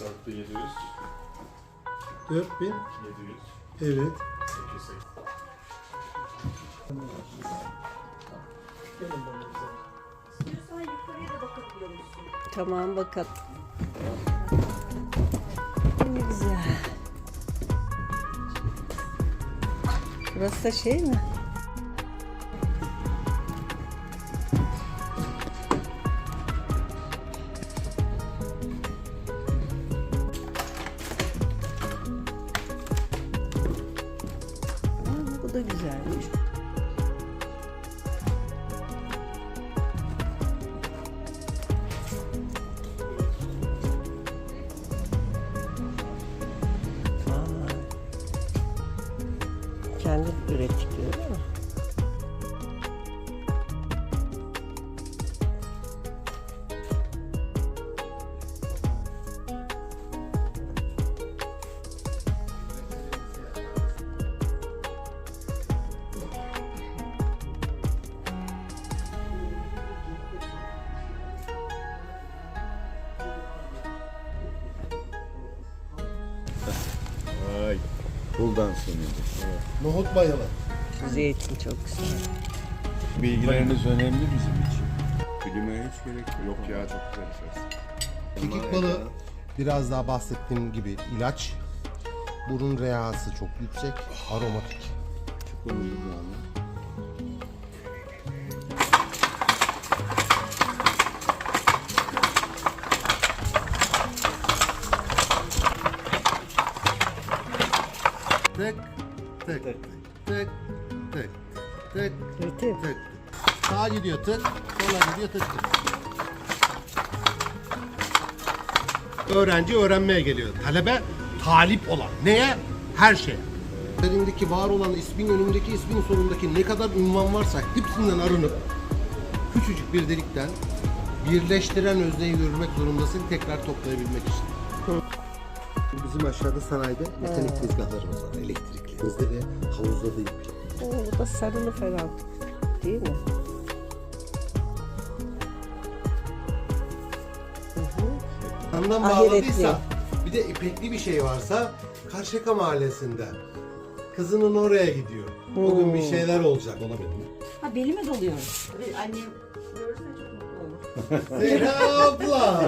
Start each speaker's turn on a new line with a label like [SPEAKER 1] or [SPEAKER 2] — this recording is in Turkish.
[SPEAKER 1] 4700,
[SPEAKER 2] 4000.
[SPEAKER 1] 700,
[SPEAKER 2] Evet.
[SPEAKER 1] 800.
[SPEAKER 3] İstiyorsan yukarıya da bakabiliyormuşsun.
[SPEAKER 4] Tamam bakalım. Ne güzel. Burası da şey mi? Da güzelmiş. Vay. Kendi ürettikleri değil mi?
[SPEAKER 5] Buldan sonunda.
[SPEAKER 2] Nohut mayalı.
[SPEAKER 4] Zeytin çok güzel.
[SPEAKER 5] Bilgileriniz önemli bizim için. Klimaya hiç gerek yok. Yok ya çok güzel ses.
[SPEAKER 2] Kekik balığı biraz daha bahsettiğim gibi ilaç. Burun reyası çok yüksek. Aromatik.
[SPEAKER 5] Çok önemli yani.
[SPEAKER 2] Tek tek tek tek tek tek
[SPEAKER 4] Üretim.
[SPEAKER 2] tek. Sağa gidiyor tık, sola gidiyor tık tık. Öğrenci öğrenmeye geliyor. Talebe talip olan. Neye? Her şeye. Üzerindeki var olan ismin önündeki ismin sonundaki ne kadar ünvan varsa hepsinden arınıp küçücük bir delikten birleştiren özneyi görmek zorundasın tekrar toplayabilmek için. Bizim aşağıda sanayide mekanik tezgahlarımız var, elektrikli. Bizde de havuzda değil.
[SPEAKER 4] Oo, bu da sarılı falan. Değil mi?
[SPEAKER 2] Yandan
[SPEAKER 4] Ahiretli.
[SPEAKER 2] bağladıysa bir de ipekli bir şey varsa Karşıyaka mahallesinde kızının oraya gidiyor. Bugün bir şeyler olacak olabilir mi?
[SPEAKER 3] Ha belime doluyor. Annem görürse çok mutlu olur.
[SPEAKER 2] Zehra abla.